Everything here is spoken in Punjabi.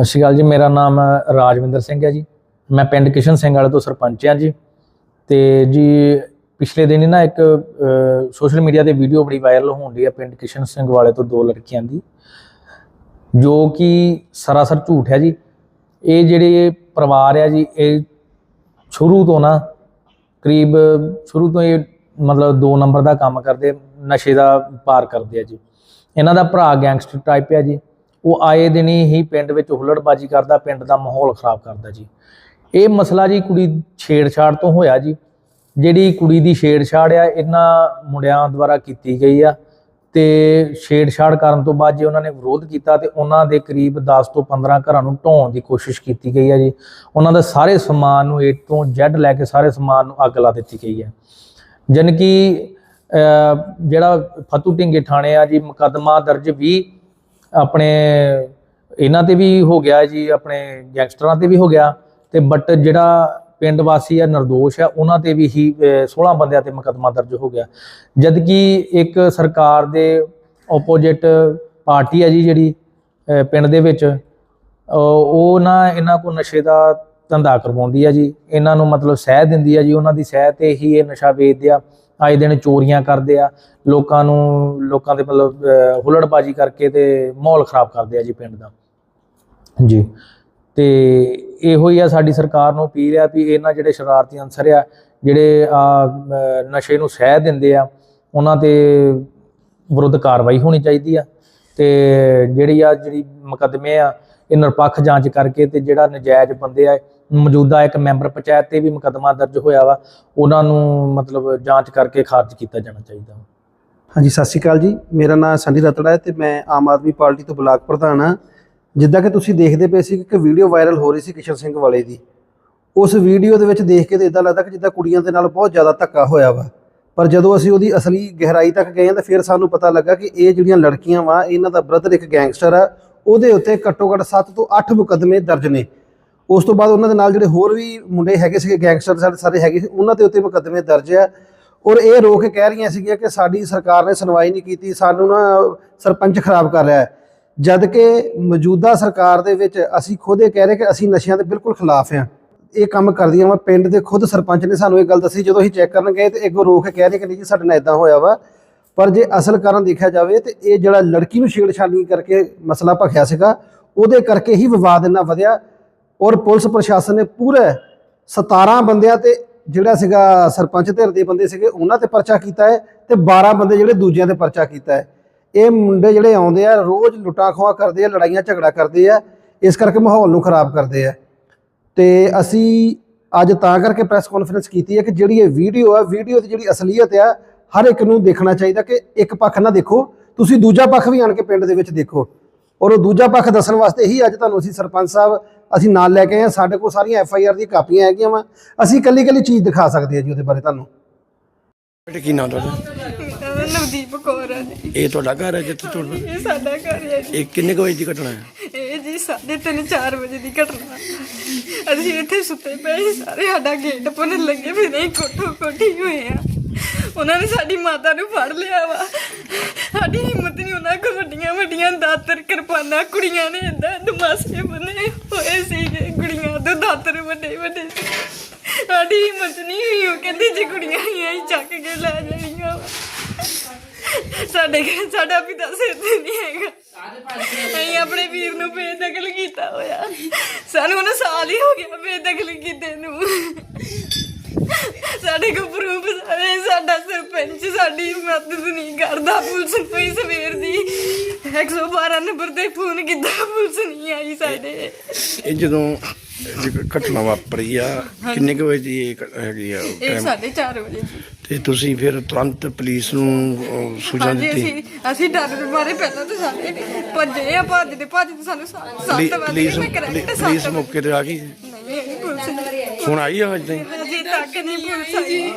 ਸਤਿ ਸ਼੍ਰੀ ਅਕਾਲ ਜੀ, ਮੇਰਾ ਨਾਮ ਰਾਜਵਿੰਦਰ ਸਿੰਘ ਹੈ ਜੀ। ਮੈਂ ਪਿੰਡ ਕਿਸ਼ਨ ਸਿੰਘ ਵਾਲੇ ਤੋਂ ਸਰਪੰਚ ਹਾਂ ਜੀ। ਤੇ ਜੀ, ਪਿਛਲੇ ਦਿਨੀ ਨਾ ਇੱਕ ਸੋਸ਼ਲ ਮੀਡੀਆ ਤੇ ਵੀਡੀਓ ਬੜੀ ਵਾਇਰਲ ਹੋਣ ਦੀ ਹੈ ਪਿੰਡ ਕਿਸ਼ਨ ਸਿੰਘ ਵਾਲੇ ਤੋਂ ਦੋ ਲੜਕੀਆਂ ਦੀ, ਜੋ ਕਿ ਸਰਾਸਰ ਝੂਠ ਹੈ ਜੀ। ਇਹ ਜਿਹੜੇ ਪਰਿਵਾਰ ਹੈ ਜੀ, ਇਹ ਸ਼ੁਰੂ ਤੋਂ ਨਾ ਕਰੀਬ, ਸ਼ੁਰੂ ਤੋਂ ਇਹ ਮਤਲਬ 2 ਨੰਬਰ ਦਾ ਕੰਮ ਕਰਦੇ, ਨਸ਼ੇ ਦਾ ਪਾਰ ਕਰਦੇ ਆ ਜੀ। ਇਹਨਾਂ ਦਾ ਭਰਾ ਗੈਂਗਸਟਰ ਟਾਈਪ ਹੈ ਜੀ। ਉਹ ਆਏ ਦਿਨੀ ਹੀ ਪਿੰਡ ਵਿੱਚ ਹੁੱਲੜਬਾਜੀ ਕਰਦਾ, ਪਿੰਡ ਦਾ ਮਾਹੌਲ ਖਰਾਬ ਕਰਦਾ ਜੀ। ਇਹ ਮਸਲਾ ਜੀ ਕੁੜੀ ਛੇੜਛਾੜ ਤੋਂ ਹੋਇਆ ਜੀ। ਜਿਹੜੀ ਕੁੜੀ ਦੀ ਛੇੜਛਾੜ ਆ, ਇਹਨਾਂ ਮੁੰਡਿਆਂ ਦੁਆਰਾ ਕੀਤੀ ਗਈ ਆ ਤੇ ਛੇੜਛਾੜ ਕਰਨ ਤੋਂ ਬਾਅਦ ਜੇ ਉਹਨਾਂ ਨੇ ਵਿਰੋਧ ਕੀਤਾ ਤੇ ਉਹਨਾਂ ਦੇ ਕਰੀਬ 10 ਤੋਂ 15 ਘਰਾਂ ਨੂੰ ਢਾਉਣ ਦੀ ਕੋਸ਼ਿਸ਼ ਕੀਤੀ ਗਈ ਹੈ ਜੀ। ਉਹਨਾਂ ਦਾ ਸਾਰੇ ਸਮਾਨ ਨੂੰ A ਤੋਂ Z ਲੈ ਕੇ ਸਾਰੇ ਸਮਾਨ ਨੂੰ ਅੱਗ ਲਾ ਦਿੱਤੀ ਗਈ ਹੈ ਜਨ ਕਿ ਜਿਹੜਾ ਫਤੂ ਢਿੰਗੇ ਥਾਣੇ ਆ ਜੀ, ਮੁਕੱਦਮਾ ਦਰਜ ਵੀ ਆਪਣੇ ਇਹਨਾਂ ਤੇ ਵੀ ਹੋ ਗਿਆ ਜੀ ਆਪਣੇ ਗੈਂਗਸਟਰਾਂ ਤੇ ਵੀ ਹੋ ਗਿਆ ਤੇ ਬਟ ਜਿਹੜਾ ਪਿੰਡ ਵਾਸੀ ਆ ਨਿਰਦੋਸ਼ ਆ ਉਹਨਾਂ ਤੇ ਵੀ ਹੀ ਅਹ, 16 ਬੰਦਿਆਂ ਤੇ ਮੁਕੱਦਮਾ ਦਰਜ ਹੋ ਗਿਆ। ਜਦ ਕਿ ਇੱਕ ਸਰਕਾਰ ਦੇ ਆਪੋਜੀਟ ਪਾਰਟੀ ਆ ਜੀ ਜਿਹੜੀ ਪਿੰਡ ਦੇ ਵਿੱਚ ਉਹ ਨਾ ਇਹਨਾਂ ਕੋ ਨਸ਼ੇ ਦਾ ਧੰਦਾ ਕਰਵਾਉਂਦੀ ਆ ਜੀ। ਇਹਨਾਂ ਨੂੰ ਮਤਲਬ ਸਹਿ ਦਿੰਦੀ ਆ ਜੀ ਉਹਨਾਂ ਦੀ ਸਹਿ ਤੇ ਹੀ ਇਹ ਨਸ਼ਾ ਵੇਚਦੇ ਆ। ਆਏ ਦਿਨ ਚੋਰੀਆਂ ਕਰਦੇ ਆ ਲੋਕਾਂ ਨੂੰ ਲੋਕਾਂ ਦੇ ਮਤਲਬ ਅਹ, ਹੁੱਲੜਬਾਜੀ ਕਰਕੇ ਤੇ ਮਾਹੌਲ ਖਰਾਬ ਕਰਦੇ ਆ ਜੀ ਪਿੰਡ ਦਾ। ਜੀ। ਤੇ ਇਹੋ ਹੀ ਆ ਸਾਡੀ ਸਰਕਾਰ ਨੂੰ ਅਪੀਲ ਆ ਵੀ ਇਹਨਾਂ ਜਿਹੜੇ ਸ਼ਰਾਰਤੀ ਅਨਸਰ ਆ ਜਿਹੜੇ ਆ ਨਸ਼ੇ ਨੂੰ ਸਹਿ ਦਿੰਦੇ ਆ ਉਹਨਾਂ ਤੇ ਵਿਰੁੱਧ ਕਾਰਵਾਈ ਹੋਣੀ ਚਾਹੀਦੀ ਆ। ਤੇ ਜਿਹੜੀ ਆ ਜਿਹੜੀ ਮੁਕੱਦਮੇ ਆ ਇਹ ਨਿਰਪੱਖ ਜਾਂਚ ਕਰਕੇ ਤੇ ਜਿਹੜਾ ਨਜਾਇਜ਼ ਬੰਦੇ ਆ, ਮੌਜੂਦਾ ਇੱਕ ਮੈਂਬਰ ਪੰਚਾਇਤ ਤੇ ਵੀ ਮੁਕੱਦਮਾ ਦਰਜ ਹੋਇਆ ਵਾ, ਉਹਨਾਂ ਨੂੰ ਮਤਲਬ ਜਾਂਚ ਕਰਕੇ ਖਾਰਜ ਕੀਤਾ ਜਾਣਾ ਚਾਹੀਦਾ ਵਾ। ਹਾਂਜੀ, ਸਤਿ ਸ਼੍ਰੀ ਅਕਾਲ ਜੀ। ਮੇਰਾ ਨਾਮ ਸੰਨੀ ਰਤੜਾ ਹੈ ਤੇ ਮੈਂ ਆਮ ਆਦਮੀ ਪਾਰਟੀ ਤੋਂ ਬਲਾਕ ਪ੍ਰਧਾਨ ਹਾਂ। ਜਿੱਦਾਂ ਕਿ ਤੁਸੀਂ ਦੇਖਦੇ ਪਏ ਸੀ ਕਿ ਇੱਕ ਵੀਡੀਓ ਵਾਇਰਲ ਹੋ ਰਹੀ ਸੀ ਕਿਸ਼ਨ ਸਿੰਘ ਵਾਲੇ ਦੀ। ਉਸ ਵੀਡੀਓ ਦੇ ਵਿੱਚ ਦੇਖ ਕੇ ਤਾਂ ਇਦਾਂ ਲੱਗਦਾ ਕਿ ਜਿੱਦਾਂ ਕੁੜੀਆਂ ਦੇ ਨਾਲ ਬਹੁਤ ਜ਼ਿਆਦਾ ਧੱਕਾ ਹੋਇਆ ਵਾ। ਪਰ ਜਦੋਂ ਅਸੀਂ ਉਹਦੀ ਅਸਲੀ ਗਹਿਰਾਈ ਤੱਕ ਗਏ ਹਾਂ ਤਾਂ ਫਿਰ ਸਾਨੂੰ ਪਤਾ ਲੱਗਾ ਕਿ ਇਹ ਜਿਹੜੀਆਂ ਲੜਕੀਆਂ ਵਾ, ਇਹਨਾਂ ਦਾ ਬ੍ਰਦਰ ਇੱਕ ਗੈਂਗਸਟਰ ਆ, ਉਹਦੇ ਉੱਤੇ ਘੱਟੋ ਘੱਟ 7 ਤੋਂ 8 ਮੁਕੱਦਮੇ ਦਰਜ ਨੇ। ਉਸ ਤੋਂ ਬਾਅਦ ਉਹਨਾਂ ਦੇ ਨਾਲ ਜਿਹੜੇ ਹੋਰ ਵੀ ਮੁੰਡੇ ਹੈਗੇ ਸੀਗੇ ਗੈਂਗਸਟਰ ਸਾਡੇ ਸਾਰੇ ਹੈਗੇ ਸੀ, ਉਹਨਾਂ ਦੇ ਉੱਤੇ ਮੁਕੱਦਮੇ ਦਰਜ ਆ। ਔਰ ਇਹ ਰੋ ਕੇ ਕਹਿ ਰਹੀਆਂ ਸੀਗੀਆਂ ਕਿ ਸਾਡੀ ਸਰਕਾਰ ਨੇ ਸੁਣਵਾਈ ਨਹੀਂ ਕੀਤੀ, ਸਾਨੂੰ ਨਾ ਸਰਪੰਚ ਖਰਾਬ ਕਰ ਰਿਹਾ ਹੈ। ਜਦ ਕਿ ਮੌਜੂਦਾ ਸਰਕਾਰ ਦੇ ਵਿੱਚ ਅਸੀਂ ਖੁਦ ਇਹ ਕਹਿ ਰਹੇ ਕਿ ਅਸੀਂ ਨਸ਼ਿਆਂ ਦੇ ਬਿਲਕੁਲ ਖਿਲਾਫ ਹਾਂ। ਇਹ ਕੰਮ ਕਰਦੀਆਂ ਵਾ। ਪਿੰਡ ਦੇ ਖੁਦ ਸਰਪੰਚ ਨੇ ਸਾਨੂੰ ਇਹ ਗੱਲ ਦੱਸੀ, ਜਦੋਂ ਅਸੀਂ ਚੈੱਕ ਕਰਨ ਗਏ ਤੇ ਇੱਕ ਰੋ ਕੇ ਕਹਿ ਰਹੇ ਕਿ ਨਹੀਂ ਜੀ, ਸਾਡੇ ਨਾਲ ਇਦਾਂ ਹੋਇਆ ਵਾ। ਪਰ ਜੇ ਅਸਲ ਕਾਰਨ ਦੇਖਿਆ ਜਾਵੇ ਤੇ ਇਹ ਜਿਹੜਾ ਲੜਕੀ ਨੂੰ ਛੇੜਛਾੜੀ ਕਰਕੇ ਮਸਲਾ ਭਖਿਆ ਸੀਗਾ, ਉਹਦੇ ਕਰਕੇ ਹੀ ਵਿਵਾਦ ਇੰਨਾ ਵਧਿਆ ਔਰ ਪੁਲਿਸ ਪ੍ਰਸ਼ਾਸਨ ਨੇ ਪੂਰੇ 17 ਬੰਦਿਆਂ ਤੇ ਜਿਹੜਾ ਸੀਗਾ ਸਰਪੰਚ ਧਿਰ ਦੇ ਬੰਦੇ ਸੀਗੇ, ਉਹਨਾਂ ਤੇ ਪਰਚਾ ਕੀਤਾ ਹੈ ਤੇ 12 ਬੰਦੇ ਜਿਹੜੇ ਦੂਜਿਆਂ ਤੇ ਪਰਚਾ ਕੀਤਾ ਹੈ। ਇਹ ਮੁੰਡੇ ਜਿਹੜੇ ਆਉਂਦੇ ਆ, ਰੋਜ਼ ਲੁੱਟਾਂ ਖੋਹਾਂ ਕਰਦੇ ਆ ਲੜਾਈਆਂ ਝਗੜਾ ਕਰਦੇ ਆ, ਇਸ ਕਰਕੇ ਮਾਹੌਲ ਨੂੰ ਖਰਾਬ ਕਰਦੇ ਆ। ਤੇ ਅਸੀਂ ਅੱਜ ਤਾਂ ਕਰਕੇ ਪ੍ਰੈਸ ਕਾਨਫਰੰਸ ਕੀਤੀ ਹੈ ਕਿ ਜਿਹੜੀ ਇਹ ਵੀਡੀਓ ਆ ਵੀਡੀਓ ਦੀ ਜਿਹੜੀ ਅਸਲੀਅਤ ਆ ਹਰ ਇੱਕ ਨੂੰ ਦੇਖਣਾ ਚਾਹੀਦਾ ਕਿ ਇੱਕ ਪੱਖ ਨਾ ਦੇਖੋ ਤੁਸੀਂ ਦੂਜਾ ਪੱਖ ਵੀ ਆਣ ਕੇ ਪਿੰਡ ਦੇ ਵਿੱਚ ਦੇਖੋ। ਔਰ ਉਹ ਦੂਜਾ ਪੱਖ ਦੱਸਣ ਵਾਸਤੇ ਹੀ ਅੱਜ ਤੁਹਾਨੂੰ ਅਸੀਂ ਸਰਪੰਚ ਸਾਹਿਬ ਅਸੀਂ ਨਾਲ ਲੈ ਕੇ ਆਏ ਹਾਂ ਸਾਡੇ ਕੋਲ ਸਾਰੀਆਂ ਐਫ ਆਈ ਆਰ ਦੀਆਂ ਕਾਪੀਆਂ ਹੈਗੀਆਂ ਵਾ। ਅਸੀਂ ਕੱਲੀ ਕੱਲੀ ਚੀਜ਼ ਦਿਖਾ ਸਕਦੇ ਹਾਂ ਜੀ ਉਹਦੇ ਬਾਰੇ ਤੁਹਾਨੂੰ। ਬੇਟੇ ਕੀ ਨਾਮ ਤੁਹਾਡਾ? ਨਵਦੀਪ ਕੌਰ ਹੈ ਜੀ। ਇਹ ਤੁਹਾਡਾ ਘਰ ਹੈ ਜਿੱਥੇ ਤੁਹਾਡਾ? ਇਹ ਸਾਡਾ ਘਰ ਹੈ ਜੀ। ਇਹ ਕਿੰਨੇ ਕੁ ਵਜੇ ਦੀ ਘਟਨਾ ਹੈ? ਇਹ ਜੀ ਸਾਢੇ ਤਿੰਨ 4 ਵਜੇ ਦੀ ਘਟਨਾ। ਅਸੀਂ ਇੱਥੇ ਸੁੱਤੇ ਪਏ ਸੀ, ਸਾਰੇ ਸਾਡਾ ਗੇਟ ਪੁੰਨ ਲੱਗੇ ਵੀ ਨਹੀਂ ਕੋਠੋ ਕੋਠੀ ਹੋਏ ਆ। ਉਹਨਾਂ ਨੇ ਸਾਡੀ ਮਾਤਾ ਨੂੰ ਫੜ ਲਿਆ ਵਾ। ਸਾਡੀ ਹਿੰਮਤ ਨਹੀਂ ਉਹਨਾਂ ਕੋਲ ਵੱਡੀਆਂ ਵੱਡੀਆਂ ਦਾਤਰ ਕਿਰਪਾਨਾਂ ਕੁੜੀਆਂ ਨੇ ਏਦਾਂ ਦਮਾਸੇ ਬਣੇ ਹੋਏ ਸੀਗੇ ਕੁੜੀਆਂ ਤੋਂ ਦਾਤਰ ਵੱਡੇ ਵੱਡੇ। ਸਾਡੀ ਹਿੰਮਤ ਨਹੀਂ ਹੋਈ ਉਹ ਕਹਿੰਦੀ ਜੇ ਕੁੜੀਆਂ ਹੀ ਚੱਕ ਕੇ ਲੈ ਜਾਣੀਆਂ ਵਾ। ਸਾਡੇ ਘਰ ਸਾਡਾ ਪਿਤਾ ਸਿਰ ਤੇ ਨਹੀਂ ਹੈਗਾ। ਅਸੀਂ ਆਪਣੇ ਵੀਰ ਨੂੰ ਬੇਦਖਲ ਕੀਤਾ ਹੋਇਆ। ਸਾਨੂੰ ਉਹਨੂੰ ਸਾਲ ਹੀ ਹੋ ਗਿਆ ਬੇਦਖਲ ਕੀਤੇ ਨੂੰ। ਸਾਡੇ ਕੋਲ ਪ੍ਰੂਫ ਸਾਰੇ ਸਾਡਾ ਸਰਪੰਚ ਸਾਡੀ ਮਦਦ ਨਹੀਂ ਕਰਦਾ। ਪੁਲਿਸ ਕੋਈ ਸਵੇਰ ਦੀ 112 ਨੰਬਰ ਤੇ ਫੋਨ ਕੀਤਾ, ਪੁਲਿਸ ਨਹੀਂ ਆਈ ਸਾਡੇ। ਇਹ ਜਦੋਂ ਇਹ ਘਟਨਾ ਵਾਪਰੀ ਆ। ਕਿੰਨੇ ਕੁ ਵਜੇ ਦੀ ਇਹ ਹੈਗੀ ਆ? ਇਹ ਵਜੇ ਦੀ। ਤੇ ਤੁਸੀਂ ਫਿਰ ਤੁਰੰਤ ਪੁਲਿਸ ਨੂੰ ਅਹ, ਸੂਚਨਾ ਹਾਂਜੀ ਦਿੱਤੀ? ਅਸੀਂ ਅਸੀਂ ਡਰ ਮਾਰੇ ਪਹਿਲਾਂ ਤਾਂ ਸਾਰੇ ਭੱਜੇ ਆ ਭੱਜਦੇ ਭੱਜਦੇ ਸਾਨੂੰ ਸੱਤ ਪੁਲਿ- ਵਜੇ ਪੁਲਿਸ ਮੈਂ ਪੁਲਿਸ ਮੌਕੇ ਤੇ ਆ ਗਈ? ਨਹੀਂ ਹੁਣ ਆਈ ਆ ਅਜੇ ਤੱਕ ਨਹੀਂ ਪੁਲਿਸ ਆਈ।